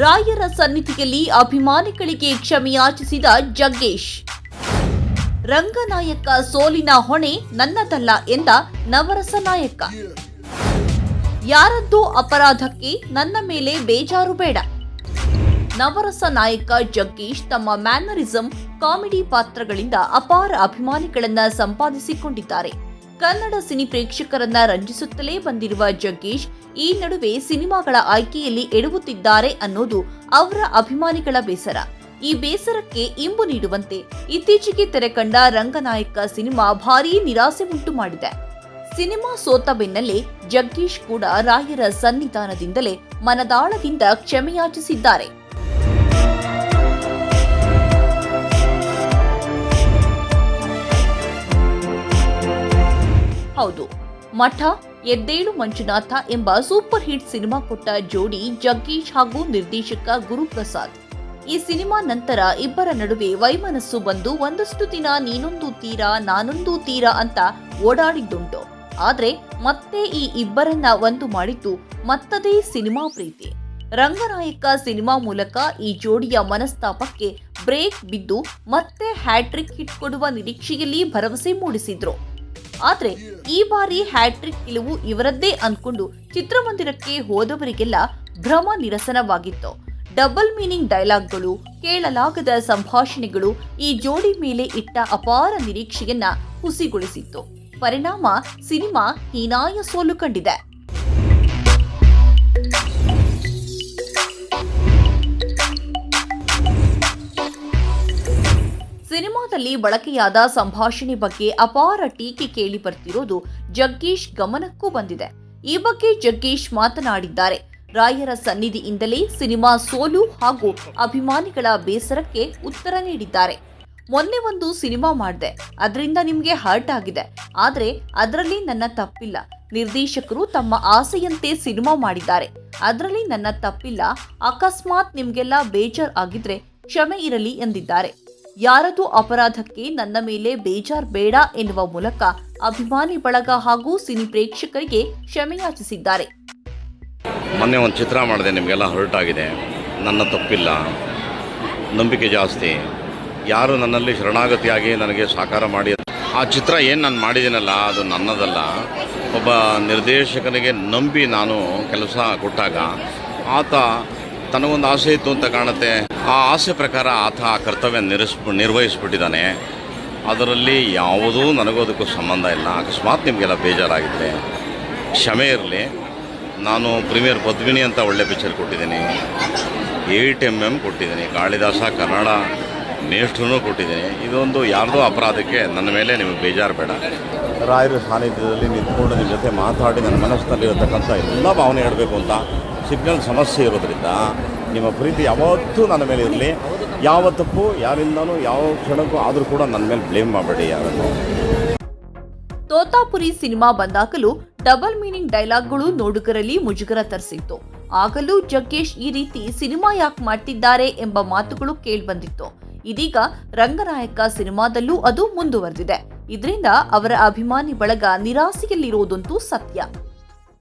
ರಾಯರ ಸನ್ನಿಧಿಯಲ್ಲಿ ಅಭಿಮಾನಿಗಳಿಗೆ ಕ್ಷಮೆಯಾಚಿಸಿದ ಜಗ್ಗೇಶ್. ರಂಗನಾಯಕ ಸೋಲಿನ ಹೊಣೆ ನನ್ನದಲ್ಲ ಎಂದ ನವರಸ ನಾಯಕ. ಯಾರದ್ದೋ ಅಪರಾಧಕ್ಕೆ ನನ್ನ ಮೇಲೆ ಬೇಜಾರು ಬೇಡ. ನವರಸ ನಾಯಕ ಜಗ್ಗೇಶ್ ತಮ್ಮ ಮ್ಯಾನರಿಸಂ, ಕಾಮಿಡಿ ಪಾತ್ರಗಳಿಂದ ಅಪಾರ ಅಭಿಮಾನಿಗಳನ್ನ ಸಂಪಾದಿಸಿಕೊಂಡಿದ್ದಾರೆ. ಕನ್ನಡ ಸಿನಿ ಪ್ರೇಕ್ಷಕರನ್ನ ರಂಜಿಸುತ್ತಲೇ ಬಂದಿರುವ ಜಗ್ಗೇಶ್, ಈ ನಡುವೆ ಸಿನಿಮಾಗಳ ಆಯ್ಕೆಯಲ್ಲಿ ಎಡವುತ್ತಿದ್ದಾರೆ ಅನ್ನೋದು ಅವರ ಅಭಿಮಾನಿಗಳ ಬೇಸರ. ಈ ಬೇಸರಕ್ಕೆ ಇಂಬು ನೀಡುವಂತೆ ಇತ್ತೀಚೆಗೆ ತೆರೆಕಂಡ ರಂಗನಾಯಕ ಸಿನಿಮಾ ಭಾರೀ ನಿರಾಸೆ ಉಂಟು ಮಾಡಿದೆ. ಸಿನಿಮಾ ಸೋತ ಬೆನ್ನಲ್ಲೇ ಜಗ್ಗೇಶ್ ಕೂಡ ರಾಯರ ಸನ್ನಿಧಾನದಿಂದಲೇ ಮನದಾಳದಿಂದ ಕ್ಷಮೆಯಾಚಿಸಿದ್ದಾರೆ. ಹೌದು. ಮಠ, ಎದ್ದೇಳು ಮಂಜುನಾಥ ಎಂಬ ಸೂಪರ್ ಹಿಟ್ ಸಿನಿಮಾ ಕೊಟ್ಟ ಜೋಡಿ ಜಗ್ಗೀಶ್ ಹಾಗೂ ನಿರ್ದೇಶಕ ಗುರುಪ್ರಸಾದ್. ಈ ಸಿನಿಮಾ ನಂತರ ಇಬ್ಬರ ನಡುವೆ ವೈಮನಸ್ಸು ಬಂದು ಒಂದಷ್ಟು ದಿನ ನೀನೊಂದು ತೀರಾ, ನಾನೊಂದು ತೀರಾ ಅಂತ ಓಡಾಡಿದ್ದುಂಟು. ಆದ್ರೆ ಮತ್ತೆ ಈ ಇಬ್ಬರನ್ನ ಒಂದು ಮಾಡಿದ್ದು ಮತ್ತದೇ ಸಿನಿಮಾ ಪ್ರೀತಿ. ರಂಗನಾಯಕ ಸಿನಿಮಾ ಮೂಲಕ ಈ ಜೋಡಿಯ ಮನಸ್ತಾಪಕ್ಕೆ ಬ್ರೇಕ್ ಬಿದ್ದು ಮತ್ತೆ ಹ್ಯಾಟ್ರಿಕ್ ಹಿಟ್ ಕೊಡುವ ನಿರೀಕ್ಷೆಯಲ್ಲಿ ಭರವಸೆ ಮೂಡಿಸಿದ್ರು. ಆದ್ರೆ ಈ ಬಾರಿ ಹ್ಯಾಟ್ರಿಕ್ ಗೆಲುವು ಇವರದ್ದೇ ಅಂದ್ಕೊಂಡು ಚಿತ್ರಮಂದಿರಕ್ಕೆ ಹೋದವರಿಗೆಲ್ಲ ಭ್ರಮ ನಿರಸನವಾಗಿತ್ತು. ಡಬಲ್ ಮೀನಿಂಗ್ ಡೈಲಾಗ್ಗಳು, ಕೇಳಲಾಗದ ಸಂಭಾಷಣೆಗಳು ಈ ಜೋಡಿ ಮೇಲೆ ಇಟ್ಟ ಅಪಾರ ನಿರೀಕ್ಷೆಯನ್ನ ಹುಸಿಗೊಳಿಸಿತ್ತು. ಪರಿಣಾಮ ಸಿನಿಮಾ ಹೀನಾಯ ಸೋಲು ಕಂಡಿದೆ. ಸಿನಿಮಾದಲ್ಲಿ ಬಳಕೆಯಾದ ಸಂಭಾಷಣೆ ಬಗ್ಗೆ ಅಪಾರ ಟೀಕೆ ಕೇಳಿ ಬರ್ತಿರೋದು ಜಗ್ಗೀಶ್ ಗಮನಕ್ಕೂ ಬಂದಿದೆ. ಈ ಬಗ್ಗೆ ಜಗ್ಗೀಶ್ ಮಾತನಾಡಿದ್ದಾರೆ. ರಾಯರ ಸನ್ನಿಧಿಯಿಂದಲೇ ಸಿನಿಮಾ ಸೋಲು ಹಾಗೂ ಅಭಿಮಾನಿಗಳ ಬೇಸರಕ್ಕೆ ಉತ್ತರ ನೀಡಿದ್ದಾರೆ. ಮೊನ್ನೆ ಒಂದು ಸಿನಿಮಾ ಮಾಡಿದೆ. ಅದರಿಂದ ನಿಮಗೆ ಹರ್ಟ್ ಆಗಿದೆ. ಆದರೆ ಅದರಲ್ಲಿ ನನ್ನ ತಪ್ಪಿಲ್ಲ. ನಿರ್ದೇಶಕರು ತಮ್ಮ ಆಸೆಯಂತೆ ಸಿನಿಮಾ ಮಾಡಿದ್ದಾರೆ. ಅದರಲ್ಲಿ ನನ್ನ ತಪ್ಪಿಲ್ಲ. ಅಕಸ್ಮಾತ್ ನಿಮ್ಗೆಲ್ಲ ಬೇಜಾರ್ ಆಗಿದ್ರೆ ಕ್ಷಮೆ ಇರಲಿ ಎಂದಿದ್ದಾರೆ. ಯಾರದು ಅಪರಾಧಕ್ಕೆ ನನ್ನ ಮೇಲೆ ಬೇಜಾರ್ ಬೇಡ ಎನ್ನುವ ಮೂಲಕ ಅಭಿಮಾನಿ ಬಳಗ ಹಾಗೂ ಸಿನಿ ಪ್ರೇಕ್ಷಕರಿಗೆ ಕ್ಷಮೆಯಾಚಿಸಿದ್ದಾರೆ. ಮೊನ್ನೆ ಒಂದು ಚಿತ್ರ ಮಾಡಿದೆ, ನಿಮಗೆಲ್ಲ ಹರ್ಟ್ ಆಗಿದೆ. ನನ್ನ ತಪ್ಪಿಲ್ಲ. ನಂಬಿಕೆ ಜಾಸ್ತಿ. ಯಾರು ನನ್ನಲ್ಲಿ ಶರಣಾಗತಿಯಾಗಿ ನನಗೆ ಸಾಕಾರ ಮಾಡಿ ಆ ಚಿತ್ರ ಏನು ನಾನು ಮಾಡಿದ್ದೀನಲ್ಲ, ಅದು ನನ್ನದಲ್ಲ. ಒಬ್ಬ ನಿರ್ದೇಶಕನಿಗೆ ನಂಬಿ ನಾನು ಕೆಲಸ ಕೊಟ್ಟಾಗ, ಆತ ತನಗೊಂದು ಆಸೆ ಇತ್ತು ಅಂತ ಕಾಣುತ್ತೆ. ಆ ಆಸೆ ಪ್ರಕಾರ ಆತ ಆ ಕರ್ತವ್ಯ ನಿರ್ಸ್, ನಿರ್ವಹಿಸ್ಬಿಟ್ಟಿದ್ದಾನೆ. ಅದರಲ್ಲಿ ಯಾವುದೂ ನನಗೋದಕ್ಕೂ ಸಂಬಂಧ ಇಲ್ಲ. ಅಕಸ್ಮಾತ್ ನಿಮಗೆಲ್ಲ ಬೇಜಾರಾಗಿದ್ದರೆ ಕ್ಷಮೆ ಇರಲಿ. ನಾನು ಪ್ರೀಮಿಯರ್ ಪದ್ಮಿನಿ ಅಂತ ಒಳ್ಳೆ ಪಿಕ್ಚರ್ ಕೊಟ್ಟಿದ್ದೀನಿ. ಏಯ್ಟ್ ಎಂ ಎಂ ಕೊಟ್ಟಿದ್ದೀನಿ. ಕಾಳಿದಾಸ, ಕನ್ನಡ ನೇಷ್ಠನೂ ಕೊಟ್ಟಿದ್ದೀನಿ. ಇದೊಂದು ಯಾರದೋ ಅಪರಾಧಕ್ಕೆ ನನ್ನ ಮೇಲೆ ನಿಮಗೆ ಬೇಜಾರು ಬೇಡ. ರಾಯರ ಸಾನ್ನಿಧ್ಯದಲ್ಲಿ ನಿಂತ್ಕೊಂಡು ನಿಮ್ಮ ಜೊತೆ ಮಾತಾಡಿ ನನ್ನ ಮನಸ್ಸಿನಲ್ಲಿರತಕ್ಕಂಥ ಎಲ್ಲ ಭಾವನೆ ಹೇಳಬೇಕು ಅಂತ ಸಿಗ್ನಲ್ ಸಮಸ್ಯೆ ಇರೋದ್ರಿಂದ ನಿಮ್ಮ ಪ್ರೀತಿ ಯಾವತ್ತೂ ನನ್ನ ಮೇಲೆ ಇರಲಿ. ಯಾವ ತಪ್ಪು ಯಾರಿಂದನೂ, ಯಾವ ಕ್ಷಣಕ್ಕೂ ಆದರೂ ಕೂಡ ನನ್ನ ಮೇಲೆ ಬ್ಲೇಮ್ ಮಾಡಬೇಡಿ ಯಾರನ್ನು. ತೋತಾಪುರಿ ಸಿನಿಮಾ ಬಂದಾಗಲೂ ಡಬಲ್ ಮೀನಿಂಗ್ ಡೈಲಾಗ್ಗಳು ನೋಡುಗರಲ್ಲಿ ಮುಜುಗರ ತರಿಸಿತ್ತು. ಆಗಲೂ ಜಗ್ಗೇಶ್ ಈ ರೀತಿ ಸಿನಿಮಾ ಯಾಕೆ ಮಾಡ್ತಿದ್ದಾರೆ ಎಂಬ ಮಾತುಗಳು ಕೇಳಿಬಂದಿತ್ತು. ಇದೀಗ ರಂಗನಾಯಕ ಸಿನಿಮಾದಲ್ಲೂ ಅದು ಮುಂದುವರೆದಿದೆ. ಇದರಿಂದ ಅವರ ಅಭಿಮಾನಿ ಬಳಗ ನಿರಾಸೆಯಲ್ಲಿರುವುದಂತೂ ಸತ್ಯ.